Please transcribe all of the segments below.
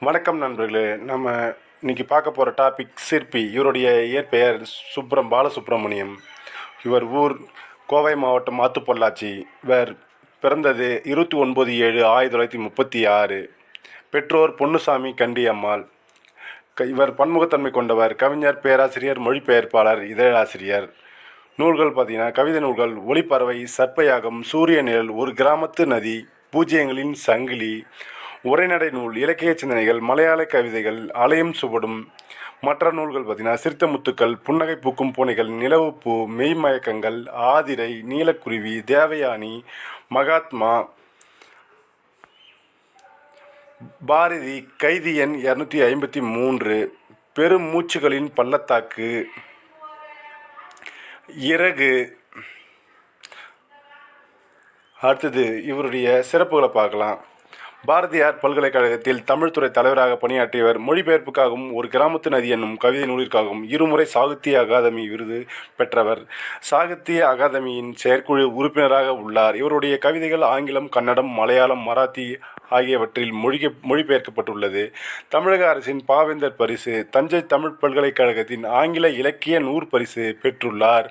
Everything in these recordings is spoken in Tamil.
வணக்கம் நண்பர்களே. நம்ம இன்றைக்கி பார்க்க போகிற டாபிக் சிற்பி. இவருடைய இயற்பெயர் சுப்ரம் பாலசுப்ரமணியம். இவர் ஊர் கோவை மாவட்டம் ஆத்துப்பொள்ளாச்சி. இவர் பிறந்தது இருபத்தி ஒன்பது ஏழு ஆயிரத்தி தொள்ளாயிரத்தி முப்பத்தி ஆறு. பெற்றோர் பொன்னுசாமி கண்டி அம்மாள் க- இவர் பன்முகத்தன்மை கொண்டவர் கவிஞர் பேராசிரியர் மொழிபெயர்ப்பாளர் இதழாசிரியர். நூல்கள் பார்த்தீங்கன்னா கவிதை நூல்கள் ஒளிப்பறவை சர்ப்பயாகம் சூரிய நிழல் ஒரு கிராமத்து நதி பூஜ்யங்களின் சங்கிலி உரைநடை நூல் இலக்கிய சிந்தனைகள் மலையாள கவிதைகள் அலையும் சுவடும் மற்ற நூல்கள் பார்த்தீங்கன்னா சிறுத்த முத்துக்கள் புன்னகை பூக்கும் பூனைகள் நிலவுப்பூ மெய்மயக்கங்கள் ஆதிரை நீலக்குருவி தேவயானி மகாத்மா பாரதி கைதி எண் இரநூத்தி ஐம்பத்தி மூன்று பெரும் மூச்சுகளின் பள்ளத்தாக்கு இறகு. அடுத்தது இவருடைய சிறப்புகளை பார்க்கலாம். பாரதியார் பல்கலைக்கழகத்தில் தமிழ்துறை தலைவராக பணியாற்றியவர் மொழிபெயர்ப்புக்காகவும் ஒரு கிராமத்து நதி என்னும் கவிதை நூலிற்காகவும் இருமுறை சாகித்ய அகாதமி விருது பெற்றவர். சாகித்ய அகாதமியின் செயற்குழு உறுப்பினராக உள்ளார். இவருடைய கவிதைகள் ஆங்கிலம் கன்னடம் மலையாளம் மராத்தி ஆகியவற்றில் மொழிக மொழிபெயர்க்கப்பட்டுள்ளது. தமிழக அரசின் பாவேந்தர் பரிசு தஞ்சை தமிழ் பல்கலைக்கழகத்தின் ஆங்கில இலக்கிய நூறு பரிசு பெற்றுள்ளார்.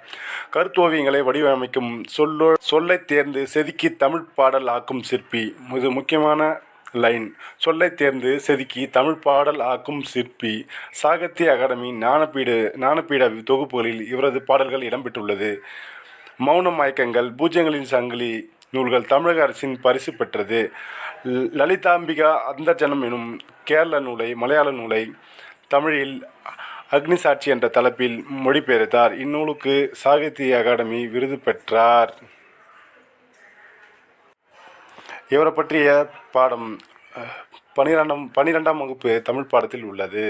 கருத்தோவியங்களை வடிவமைக்கும் சொல்லோ சொல்லை தேர்ந்து செதுக்கி தமிழ் பாடல் ஆக்கும் சிற்பி. இது முக்கியமான லைன் சொல்லை தேர்ந்து செதுக்கி தமிழ் பாடல் ஆக்கும் சிற்பி. சாகித்ய அகாடமி ஞானபீடு ஞானபீட தொகுப்புகளில் இவரது பாடல்கள் இடம்பெற்றுள்ளது. மௌன மயக்கங்கள் பூஜ்யங்களின் சங்கிலி நூல்கள் தமிழக அரசின் பரிசு பெற்றது. லலிதாம்பிகா அந்தர்ஜனம் எனும் கேரள நூலை மலையாள நூலை தமிழில் அக்னி சாட்சி என்ற தலைப்பில் மொழிபெயர்த்தார். இந்நூலுக்கு சாகித்ய அகாடமி விருது பெற்றார். இவரை பற்றிய பாடம் பனிரெண்டாம் பனிரெண்டாம் வகுப்பு தமிழ் பாடத்தில் உள்ளது.